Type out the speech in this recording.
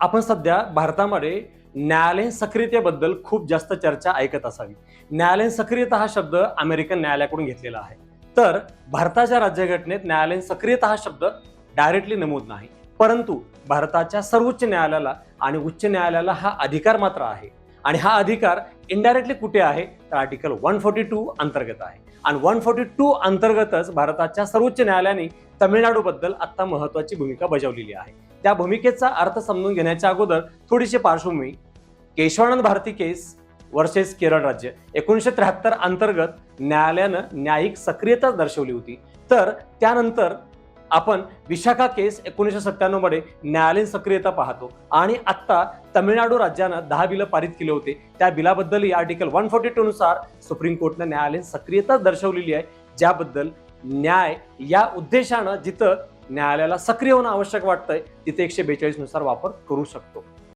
आपण सध्या भारतामध्ये न्यायालयीन सक्रियतेबद्दल खूप जास्त चर्चा ऐकत असावी. न्यायालयीन सक्रियता हा शब्द अमेरिकन न्यायालयाकडून घेतलेला आहे. तर भारताच्या राज्यघटनेत न्यायालयीन सक्रियता हा शब्द डायरेक्टली नमूद नाही. परंतु भारताच्या सर्वोच्च न्यायालयाला आणि उच्च न्यायालयाला हा अधिकार मात्र आहे. आणि हा अधिकार इनडायरेक्टली कुठे आहे? तर आर्टिकल वन फोर्टी टू अंतर्गत आहे. आणि वन फोर्टी टू अंतर्गतच भारताच्या सर्वोच्च न्यायालयाने तमिळनाडूबद्दल आत्ता महत्वाची भूमिका बजावलेली आहे. त्या भूमिकेचा अर्थ समजून घेण्याच्या अगोदर थोडीशी पार्श्वभूमी केशवानंद भारती केस वर्सेस केरळ राज्य एकोणीसशे त्र्याहत्तर अंतर्गत न्यायालयानं न्यायिक सक्रियता दर्शवली होती. तर त्यानंतर आपण विशाखा केस एकोणीसशे सत्त्याण्णवमध्ये न्यायालयीन सक्रियता पाहतो. आणि आत्ता तमिळनाडू राज्यानं दहा बिलं पारित केले होते. त्या बिलाबद्दलही आर्टिकल वन फोर्टी टू नुसार सुप्रीम कोर्टनं न्यायालयीन सक्रियता दर्शवलेली आहे. ज्याबद्दल न्याय या उद्देशानं जिथं न्यायालयाला सक्रिय होणं आवश्यक वाटतंय तिथे एकशे बेचाळीसनुसार वापर करू शकतो.